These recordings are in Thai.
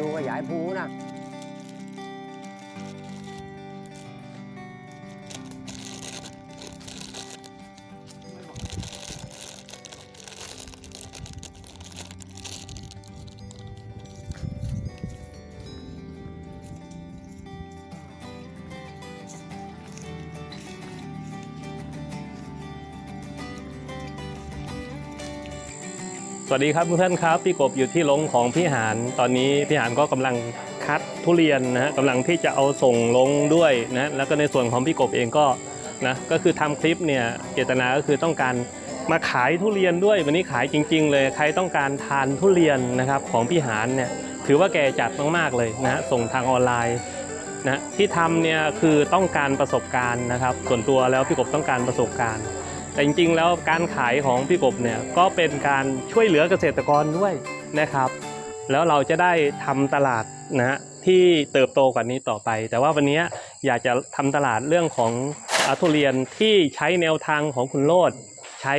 ดูขยายภูนะ วัสดีครับเพื่อนๆครับพี่กบอยู่ที่ลงของพี่หานตอนนี้พี่หานก็กำลังคัดทุเรียนนะฮะกำลังที่จะเอาส่งลงด้วยนะแล้วก็ในส่วนของพี่กบเองก็นะก็คือทำคลิปเนี่ยเจตนาก็คือต้องการมาขายทุเรียนด้วยวันนี้ขายจริง ๆ เลยใครต้องการทานทุเรียนนะครับของพี่หานเนี่ยถือว่าแกจัดมากๆเลยนะส่งทางออนไลน์นะที่ทำเนี่ยคือต้องการประสบการณ์นะครับ ส่วนตัวแล้วพี่กบต้องการประสบการณ์ แต่จริงๆ แล้วการขายของพี่กบเนี่ยก็เป็นการช่วยเหลือเกษตรกรด้วยนะครับ แล้วเราจะได้ทำตลาดนะฮะที่เติบโตกว่านี้ต่อไป แต่ว่าวันนี้อยากจะทำตลาดเรื่องของอาทุเรียนที่ใช้แนวทางของคุณโลดใช้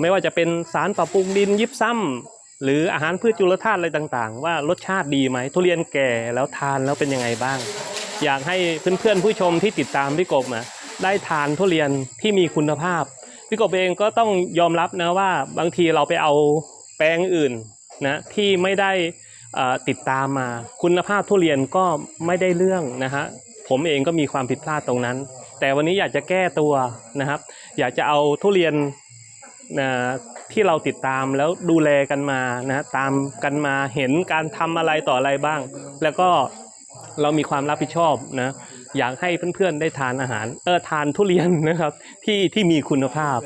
ไม่ว่าจะเป็นสารปรับปรุงดินยิบซ้ำหรืออาหารพืชจุลธาตุอะไรต่างๆ ว่ารสชาติดีไหมทุเรียนแก่แล้วทานแล้วเป็นยังไงบ้าง อยากให้เพื่อนๆผู้ชมที่ติดตามพี่กบนะได้ทานทุเรียนที่มีคุณภาพ พี่กบเองก็ต้องยอมรับนะว่าบางทีเราไปเอาแปลงอื่นนะที่ไม่ได้ติดตามมา คุณภาพทุเรียนก็ไม่ได้เรื่องนะฮะผมเองก็มีความผิดพลาดตรงนั้น แต่วันนี้อยากจะแก้ตัวนะครับ อยากจะเอาทุเรียนนะที่เราติดตามแล้วดูแลกันมานะตามกันมาเห็นการทำอะไรต่ออะไรบ้าง แล้วก็เรามีความรับผิดชอบนะ อยากให้เพื่อนๆได้ทานอาหารเออทานทุเรียนนะครับที่ที่มีคุณภาพ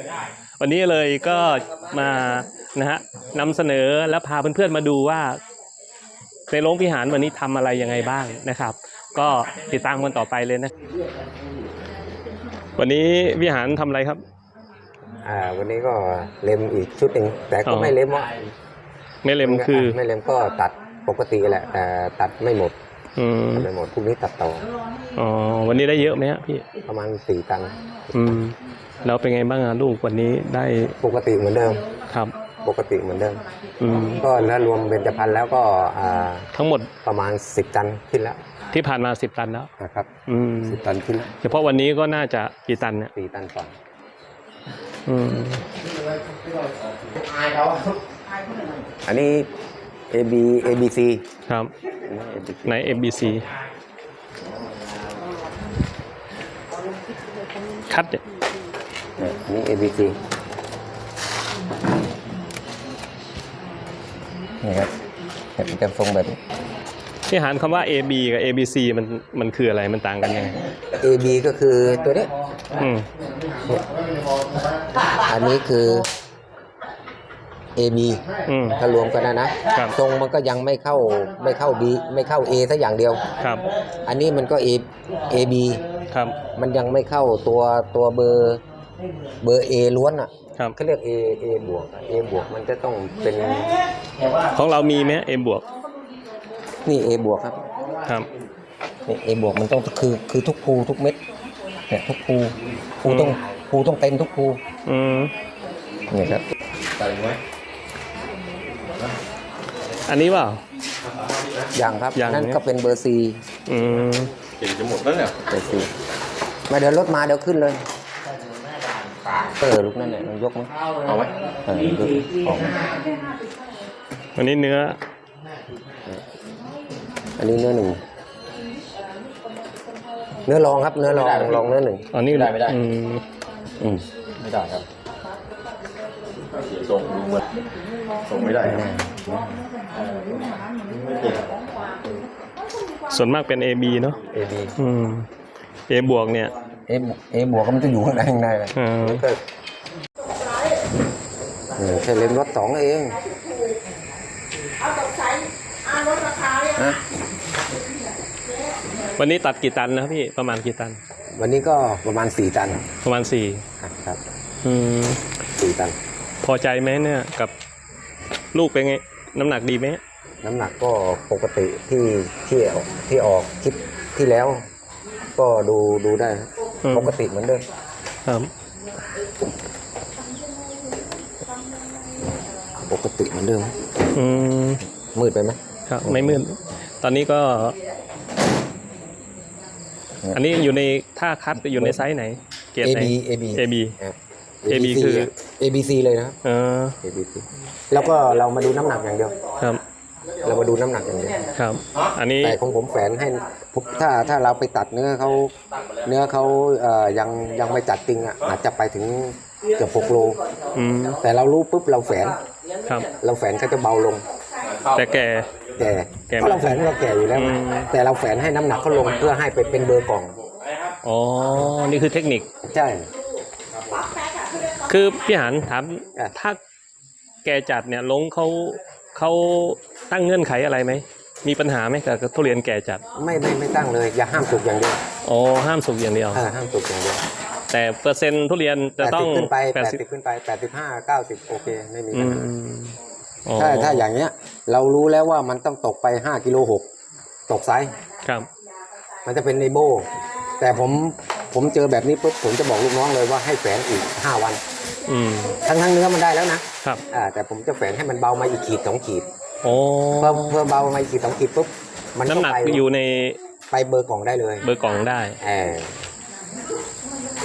วันนี้เลยก็มานะฮะนำเสนอและพาเพื่อนๆมาดูว่าในโรงพิหารวันนี้ทำอะไรยังไงบ้างนะครับ ก็ติดตามกันต่อไปเลยนะ วันนี้วิหารทำอะไรครับ อ่าวันนี้ก็เล็มอีกชุดหนึ่งแต่ก็อ๋อ ไม่เล็มว่าไม่เล็มคือ ไม่เล็มก็ตัดปกติแหละแต่ตัดไม่หมด อืมตัดไม่หมดพรุ่งนี้ตัดต่อ อ๋อวันนี้ได้เยอะไหมฮะพี่ ประมาณสี่ตัน อืมแล้วเป็นไงบ้างอะลูกวันนี้ได้ปกติเหมือนเดิม ครับ ปกติเหมือนเดิม อืมก็แล้วรวมเบญจพรรณแล้วก็อ่าทั้งหมดประมาณสิบตันขึ้นแล้วที่ผ่านมาสิบตันแล้ว นะครับอืมสิบตันขึ้นแล้วเฉพาะวันนี้ก็น่าจะกี่ตันเนี่ยสี่ตันก่อนอืมอันนี้ A B A B C ครับ ใน MBC คัดเนี่ยอันนี้ A B C นี่ครับเห็นเป็นทรงแบบนี้ที่หารคำว่า AB กับ ABC มันมันคืออะไรมันต่างกันยังไง A B ก็คือตัวนี้ อืมอันนี้คือ A B อืม ถ้ารวมกันนะนะครับ ทรงมันก็ยังไม่เข้าไม่เข้า B ไม่เข้า A สักอย่างเดียว ครับ อันนี้มันก็ A A B ครับ มันยังไม่เข้าตัวตัวเบอร์เบอร์ A ล้วนอะครับ เขาเรียก A A บวก A บวกมันจะต้องเป็นของเรามีไหม M บวก นี่ A บวกครับครับ นี่ A บวกมันต้องคือคือทุกภูทุกเม็ดเนี่ยทุกภูภูต้องภูต้องเต็มทุกภูอืม เนี่ยครับ อันนี้เปล่าอย่างครับอย่างนั่นเนี่ย ก็เป็นเบอร์ C อืมเบอร์ C มาเดี๋ยวรถมาเดี๋ยวขึ้นเลย เออลูกนั่นแหละมันยกมั้ยเอาไว้เออยกของวันนี้เนื้อ อันนี้เนื้อหนึ่ง เนื้อรองครับ เนื้อรองรองเนื้อหนึ่ง อันนี้ไม่ได้ไม่ได้ อืมอืมไม่ได้ครับเสียทรงดูเหมือนทรงไม่ได้ครับ ส่วนมากเป็น AB เนาะเอบีอืม A บวกเนี่ยเอเอบวกก็มันจะอยู่ข้างในข้างในเลยอ่า ก็เออแค่เล่มรถสองเองนะวันนี้ตัดกี่ตันนะพี่ประมาณกี่ตัน วันนี้ก็ประมาณสี่ตันประมาณสี่ครับอืม สี่ตัน พอใจไหมเนี่ยกับลูกเป็นไง น้ำหนักดีไหมน้ำหนักก็ปกติที่ที่ออกที่ออกคลิปที่แล้ว ก็ดูดูได้ครับอืมปกติเหมือนเดิมครับปกติเหมือนเดิมอืมมืดไปไหม ครับ ไม่มืดตอนนี้ก็ อันนี้อยู่ในท่าคัดอยู่ในไซส์ไหน เกรด A ไหน B A B AB A AB B คือ A B C เลยนะครับ เออ A B C แล้วก็เรามาดูน้ำหนักอย่างเดียว ครับ เรามาดูน้ำหนักอย่างเดียวครับ อันนี้ แต่ของผมแฝนให้ผมถ้าถ้าเราไปตัดเนื้อเขาเนื้อเขาเอ่อยังยังไม่จัดติงอะอาจจะไปถึงเกือบ6โล อืม แต่เรารู้ปุ๊บเราแฝน ครับ เราแฝนก็จะเบาลง แต่แกแก่แก่เพราะเราแฝนเราแก่อยู่แล้วอืม แต่เราแฝนให้น้ำหนักเขาลงเพื่อให้ไปเป็นเบอร์กล่อง อ๋อ นี่คือเทคนิค ใช่ คือพี่หานถามอะ ถ้าแกจัดเนี่ยลงเขาเขาตั้งเงื่อนไขอะไรไหม มีปัญหาไหมกับทุเรียนแก่จัดไม่ไม่ไม่ตั้งเลยอย่าห้ามสุกอย่างเดียวอ๋อห้ามสุกอย่างเดียว เออห้ามสุกอย่างเดียวแต่เปอร์เซ็นต์ทุเรียนจะต้อง80ขึ้นไปแปดสิบ80ขึ้นไป85 90โอเคไม่มีอืปัญหามอ๋อถ้าถ้าอย่างเงี้ย เรารู้แล้วว่ามันต้องตกไป5กิโล6ตกไซส์ครับมันจะเป็นในโบ แต่ผมผมเจอแบบนี้ปุ๊บผมจะบอกลูกน้องเลยว่าให้แฝนอีก5วัน อืม ทั้งทั้งเนื้อมันได้แล้วนะครับ อ่าแต่ผมจะแฝนให้มันเบามาอีกขีดสองขีดโอ้เพื่อเพื่อเบามาอีกขีดสองขีดปุ๊บมันน้ำหนักไปอยู่ในไปเบอร์กล่องได้เลยเบอร์กล่องได้เออ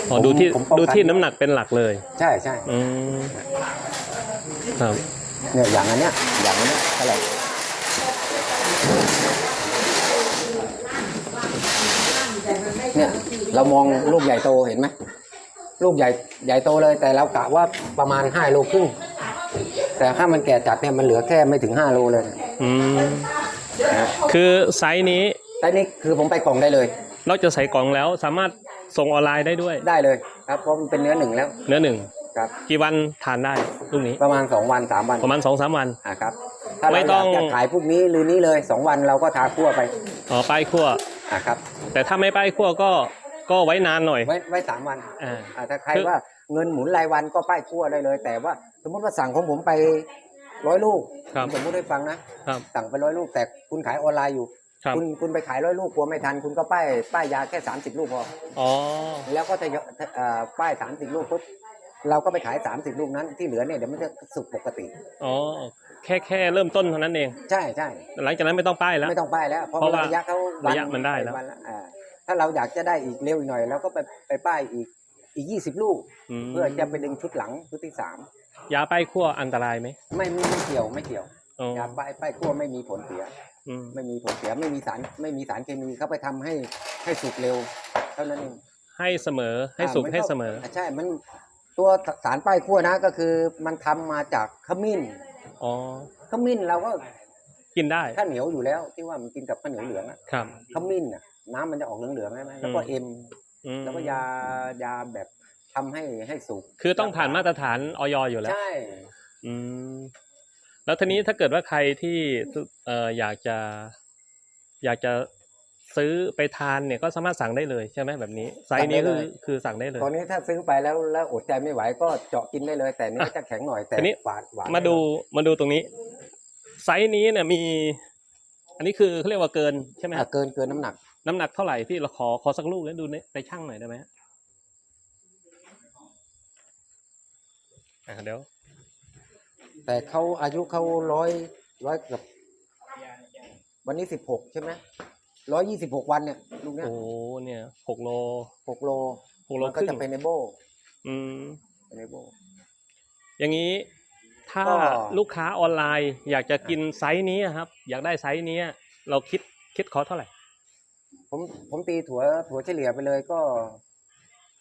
อ๋อผมดูที่ผมป้องกัน ดูที่น้ำหนักเป็นหลักเลย ใช่ใช่อืมครับ เนี่ยอย่างอันเนี้ยอย่างอันเนี้ยเท่าไหร่เนี่ยเรามองลูกใหญ่โตเห็นไหม ลูกใหญ่ใหญ่โตเลย แต่เรากะว่าประมาณห้าโลครึ่งแต่ถ้ามันแก่จัดเนี่ยมันเหลือแค่ไม่ถึงห้าโลเลยอืมคือไซส์นี้แต่นี่คือผมไปกล่องได้เลย นอกจากใส่กล่องแล้วสามารถส่งออนไลน์ได้ด้วยได้เลยครับเพราะมันเป็นเนื้อหนึ่งแล้ว เนื้อหนึ่งครับกี่วันทานได้ลูกนี้ประมาณสองวันสามวันประมาณสองสามวันอะครับถ้าไม่เราต้อองยากจะขายพวกนี้หรือนี้เลยสองวันเราก็ทาคั่วไปอ๋อป้ายคั่วอะครับ แต่ถ้าไม่ป้ายคั่วก็ ก็ไว้นานหน่อย ไว้ไว้สามวันอ่า อะถ้าใครคือ ว่าเงินหมุนรายวันก็ป้ายคั่วได้เลย แต่ว่า สมมติว่าสั่งของผมไปร้อยลูกครับสมมติให้ฟังนะครับ สั่งไปร้อยลูกแต่คุณขายออนไลน์อยู่ครับคุณคุณไปขายร้อยลูกกลัวไม่ทัน คุณก็ป้ายป้ายยาแค่สามสิบลูกพอ อ๋อ แล้วก็จะยกเอ่อป้ายสามสิบลูกปุ๊บเราก็ไปขายสามสิบลูกนั้นที่เหลือเนี่ยเดี๋ยวมันจะสุกปกติ อ๋อ แค่แค่เริ่มต้นเท่านั้นเอง ใช่ใช่หลังจากนั้นไม่ต้องป้ายแล้ว ไม่ต้องป้ายแล้วเพราะเพราะว่าระยะเขาระยะมันได้แล้วนอ่า ถ้าเราอยากจะได้อีกเร็วอีกหน่อยเราก็ไปไปป้ายอีกอีกยี่สิบลูก มเพื่อจะไปดึงชุดหลังชุดที่สามยาป้ายคั่วอันตรายไหมไม่ไม่ไม่เกี่ยวไม่เกี่ยวอ๋อยาป้ายป้ายคั่วไม่มีผลเสีย อืมไม่มีผลเสียไม่มีสารไม่มีสารเคมีเขาไปทำให้ให้สุกเร็ว เท่านั้นเองให้เสมอให้สุกอ่าให้เสมอาใช่มันตัวสารป้ายคั่วนะก็คือมันทำมาจากขมิ้นอ๋อ ขมิ้นเราก็กินได้ข้าวเหนียวอยู่แล้ว ที่ว่ามันกินกับข้าวเหนียวเหลืองอะครับ ขมิ้นอะ น้ำมันจะออกเหลืองๆใช่ไหมแล้วก็อืมเอ็มอืมแล้วก็ยายาแบบทำให้ให้สุกคือต้องผ่านมาตรฐานออยอยู่แล้วใช่อืมแล้วทีนี้ถ้าเกิดว่าใครที่เอ่ออยากจะ อยากจะซื้อไปทานเนี่ยก็สามารถสั่งได้เลยใช่ไหมแบบนี้ไซส์นี้คือคือสั่งได้เลย ตอนนี้ถ้าซื้อไปแล้วแล้วอดใจไม่ไหวก็เจาะกินได้เลย แต่เนื้อจะแข็งหน่อยแต่ทีนี้หวานหวานมาดูมาดูตรงนี้ ไซส์นี้เนี่ยมี อันนี้คือเขาเรียกว่าเกินใช่ไหมคอะรับเกินเกินน้ำหนัก น้ำหนักเท่าไหร่พี่เราขอขอสักลูกแล้วดูในในช่างหน่อยได้ไหมฮะอะเดี๋ยว แต่เขาอายุเขาร้อยร้อยเกับวันนี้สิบหกใช่ไหมร้อยยี่สิบหกวันเนี่ยลูกเนี้ยโอ้เนี่ยหกโลหกโลหกโลมันคก็รึ่งจะเป็นในโบอืมเป็นในโบอย่างนี้ถ้าก็ลูกค้าออนไลน์อยากจะกินไซส์นี้อะครับ อยากได้ไซส์นี้เราคิดคิดคอร์สเท่าไหร่ ผมผมตีถั่วถั่วเฉลี่ยไปเลยก็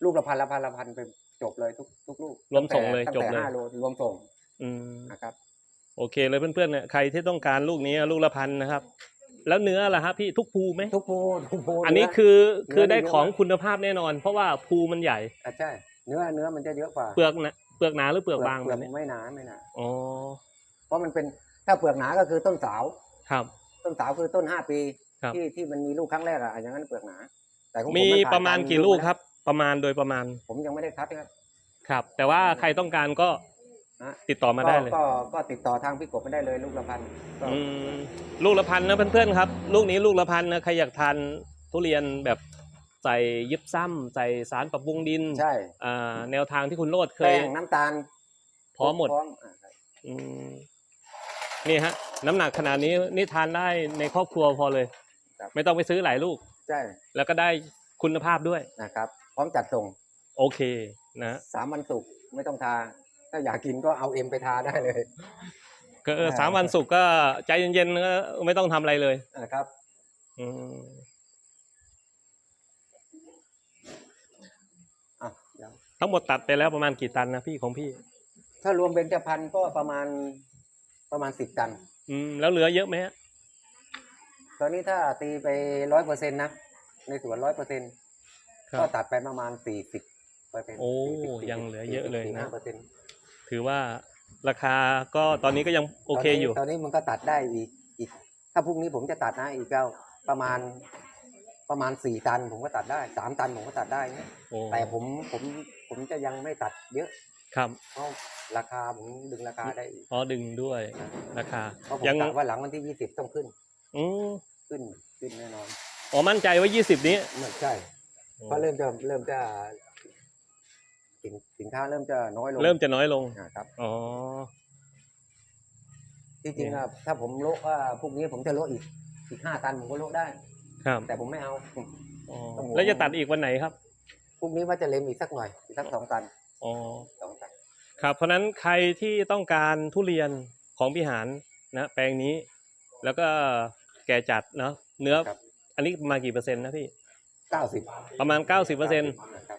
ลูกละพันละพันละพันไปจบเลยทุกทุกลูกรวมส่งเลยตั้จบแต่เลยห้าโลรวมส่ง อืมนะครับ โอเคเลยเพื่อนๆเนี่ยใครที่ต้องการลูกนี้ลูกละพันนะครับ แล้วเนื้อล่ะครับพี่ทุกภูไหมทุกภูทุกภูอันนี้เคือคือเนื้อได้เยอะของมากคุณภาพแน่นอน เพราะว่าภูมันใหญ่อะใช่เนื้อเนื้อมันจะเยอะกว่าเปลือกนะเปลือกหนาหรือเปลือกบางเปลืแบอกบนี้ไม่หนาไม่หนาอ๋อเพราะมันเป็นถ้าเปลือกหนาก็คือต้นสาวครับ ต้นสาวคือต้นห้าปี ครับ ที่ที่มันมีลูกครั้งแรกอะอะอย่างนั้นเปลือกหนา แต่ของผมีนผ่นประมาณกกี่ลูกครับ ประมาณโดยประมาณ ผมยังไม่ได้คัดครับ ครับ แต่ว่าใครต้องการก็ฮะ ติดต่อมาได้เลย ก็ก็ก็ติดต่อทางพี่กบไม่ได้เลยลูกละพันก็อืมลูกละพันนะเพื่อนๆครับ ลูกนี้ลูกละพันนะใครอยากทานทุเรียนแบบใส่ยิบซ้ำใส่สารปรับปรุงดินใช่อ่าแนวทางที่คุณโรดเคแป้ยงน้ำตาลพร้อมหมดพร้อมอะอืมนี่ฮะ น้ำหนักขนาดนี้นี่ทานได้ในครอบครัวพอเลย ครับ ไม่ต้องไปซื้อหลายลูก ใช่แล้วก็ได้คุณภาพด้วย นะครับ พร้อมจัดส่งโอเคนะ สามวันสุกร์ไม่ต้องทา ถ้าอยากกินก็เอาเอ็มไปทาได้เลย ก็เอออ่าสามวันสุกร์ก็ใจเย็นๆก็ไม่ต้องทำอะไรเลย นะครับ อืมอะเดี๋ยวทั้งหมดตัดไปแล้วประมาณกี่ตันนะพี่ของพี่ ถ้ารวมเบญจพรรณก็ประมาณประมาณสิบตัน อืมแล้วเหลือเยอะไหมฮะต อนนี้ถ้าตีไปร้อยเปอร์เซ็นต์นะ ในสวนร้อยเปอร์เซ็นต์ครัก็บตัดไปประมาณสี่สิบเปอร์เซ็นต์โอ้ยังเหลือเยอะเลยนะ เปอร์เซ็นต์ถือว่าราคาก็ตอนนี้ก็ยังโอเคอยู่ ตอนนี้มันก็ตัดได้อีกอีก ถ้าพรุ่งนี้ผมจะตัดนะอีกก็ประมาณประมาณสี่ตัน ผมก็ตัดได้สามตันผมก็ตัดได้นะโอ้แต่ผมผมผมจะยังไม่ตัดเยอะ ครับเพราะราคาผมดึงราคาได้อีกอ๋อดึงด้วยราคา เพราะผมยังกะว่าหลังวันที่ยี่สิบต้องขึ้น อืม ขึ้นขึ้นแน่นอนอ๋อมั่นใจว่า 20 นี้ไม่ใช่เพราะเริ่มจะเริ่มจะสินสินค้าเริ่มจะน้อยลงเริ่มจะน้อยลงอ่าครับอ๋อที่จริงอะถ้าผมโละว่าพรุ่งนี้ผมจะโละอีกอีกห้าตันผมก็โละได้ ครับ แต่ผมไม่เอาอ๋อต้องแล้วจะตัดอีกวันไหนครับพรุ่งนี้ว่าจะเล็มอีกสักหน่อยอีกสักสองตันอ๋อสองตันครับเพราะฉะนั้นใครที่ต้องการทุเรียนของพิหารนะแปลงนี้ แล้วก็ แก่จัดเนาะเนื้อ ครับ อันนี้มากี่เปอร์เซ็นต์นะพี่ เก้าสิบประมาณ 90เปอร์เซ็นต์นะครับ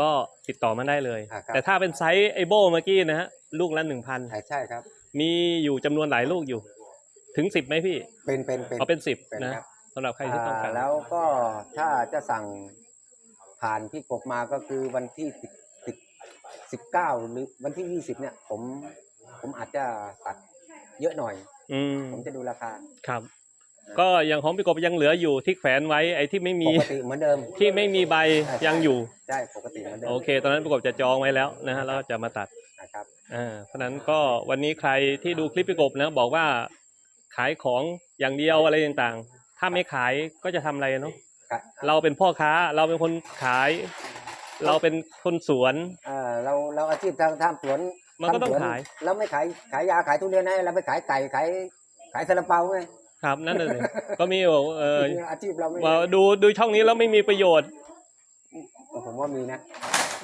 ก็ติดต่อมาได้เลย อ่าครับ แต่ถ้าเป็นไซส์ไอโบเมื่อกี้นะฮะลูกละ1,000ใช่ใช่ครับ มีอยู่จำนวนหลายลูกอยู่ ถึง 10ไหมพี่เป็นเป็นเป็น เอาเป็น เป็น10 นะครับสำหรับใครที่ต้องการ อ่าแล้วก็ถ้าจะสั่งผ่านพี่กบมาก็คือวันที่สิบสิบสิบเก้าหรือวันที่ยี่สิบเนี่ย ผมผมอาจจะตัดเยอะหน่อย อืมผมจะดูราคา ครับ ก็อย่างของพี่กบยังเหลืออยู่ที่แขวนไว้ไอ้ที่ไม่มีปกติเหมือนเดิมที่ไม่มีใบยังอยู่ใช่ปกติเหมือนเดิมโอเค ตอนนั้นพี่กบจะจองไว้แล้วนะฮะแล้วก็จะมาตัดนะครับอ่าเพราะฉะนั้นก็วันนี้ใครที่ดูคลิปพี่กบนะบอกว่าขายของอย่างเดียวอะไรต่างๆ ถ้าไม่ขายก็จะทำอะไรเนาะครับเราเป็นพ่อค้าเราเป็นคนขาย เราเป็นคนสวนเอ่อเราเราอาชีพทางทำสวนมันก็ต้องทำสวนขายเราไม่ขายขายยาขายทุเรียนให้เราไปขายไก่ขายขายซาลาเปาไง ครับนั่นเลยก็มีบอกเอออาชีพเราไม่ว่าดูดูช่องนี้แล้วไม่มีประโยชน์ ผมว่ามีนะ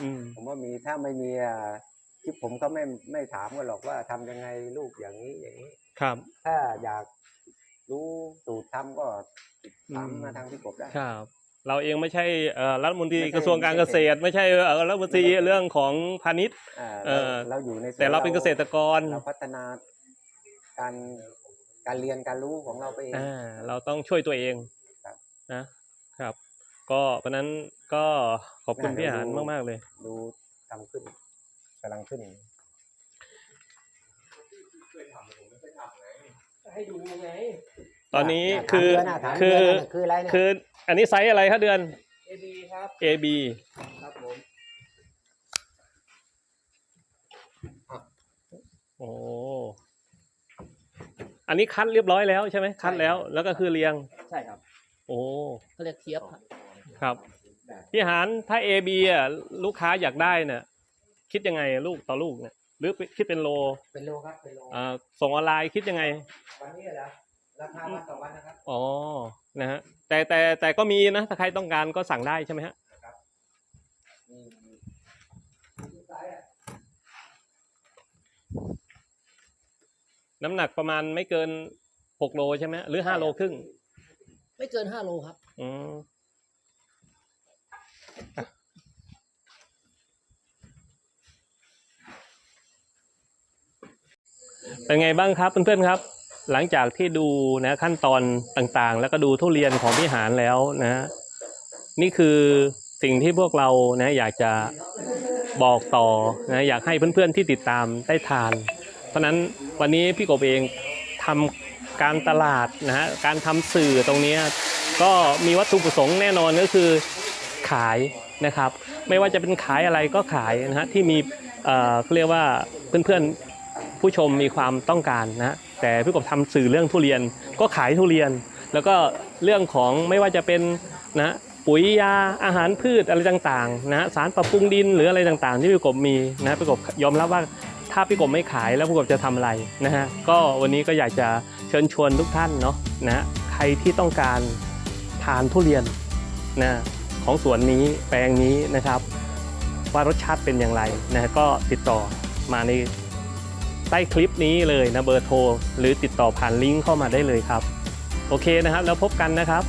อืมผมว่ามีถ้าไม่มีอ่าคลิปผมก็ไม่ไม่ถามกันหรอกว่าทำยังไงลูกอย่างนี้อย่างนี้ ครับ ถ้าอยากรู้สูตรทำก็ถามอืมมาทางพี่กบได้ครับเราเองไม่ใช่เอ่อรัฐมนตรีไม่ใช่กระทรวงการเกษตร ไม่ใช่เอ่อรัฐมนตรีเรื่องของพาณิชย์อ่าเออเราอยู่ในสวนแต่เราเป็นเกษตรกรเราพัฒนาการ การเรียนการรู้ของเราไปเองอ่าเราต้องช่วยตัวเองครับนะครับ ก็เพราะฉะนั้นก็ขอบคุณน่าพี่จะหานดูมากๆเลย ดูทำขึ้นกำลังขึ้นให้ดูไงตอนนี้ะคือถามเดืนน่ะถามคือเดืนน่ะคืออะไรเนี่ยคือ อันนี้ไซส์อะไรครับเดือน AB ครับ AB ครับผมโอ้ อันนี้คัดเรียบร้อยแล้วใช่ไหมคัดแล้ว แล้วก็คือเรียง ใช่ครับโอ้เขาเรียกเทียบครับครับพี่หานถ้า AB อะลูกค้าอยากได้เนี่ยคิดยังไงลูกต่อลูกเนี่ยหรือคิดเป็นโลเป็นโลครับเป็นโลอ่าส่งออนไลน์คิดยังไง วันนี้เหรอราคาวันต่อวันนะครับอ๋อนะฮะแต่แต่แต่ก็มีนะถ้าใครต้องการก็สั่งได้ใช่ไหมฮะมีมีมีไซส์อะ น้ำหนักประมาณไม่เกินหกโลใช่ไหมหรือห้าโลครึ่ง ไม่เกินห้าโลครับ อืมอะเป็นไงบ้างครับเพื่อนๆครับ หลังจากที่ดูนะขั้นตอนต่างๆ แล้วก็ดูทุเรียนของพี่หารแล้วนะ นี่คือสิ่งที่พวกเรานะอยากจะบอกต่อนะอยากให้เพื่อนๆที่ติดตามได้ทาน เพราะนั้นวันนี้พี่กบเองทำการตลาดนะฮะการทำสื่อตรงนี้ก็มีวัตถุประสงค์แน่นอนก็คือขายนะครับ ไม่ว่าจะเป็นขายอะไรก็ขายนะฮะที่มีเอ่อเขาเรียกว่าเพื่อนๆผู้ชมมีความต้องการนะแต่พี่กบทำสื่อเรื่องทุเรียนก็ขายทุเรียน แล้วก็เรื่องของไม่ว่าจะเป็นนะปุ๋ยยาอาหารพืชอะไรต่างๆนะสารปรับปรุงดินหรืออะไรต่างๆ ที่พี่กบมีนะพี่กบยอมรับว่า ถ้าพี่กบไม่ขายแล้วพี่กบจะทำอะไรนะฮะก็วันนี้ก็อยากจะเชิญชวนทุกท่านเนาะนะใครที่ต้องการทานทุเรียนนะของสวนนี้แปลงนี้นะครับ ว่ารสชาติเป็นอย่างไรนะก็ติดต่อมาในใต้คลิปนี้เลยนะเบอร์โทร หรือติดต่อผ่านลิงก์เข้ามาได้เลยครับ โอเคนะครับ แล้วพบกันนะครับ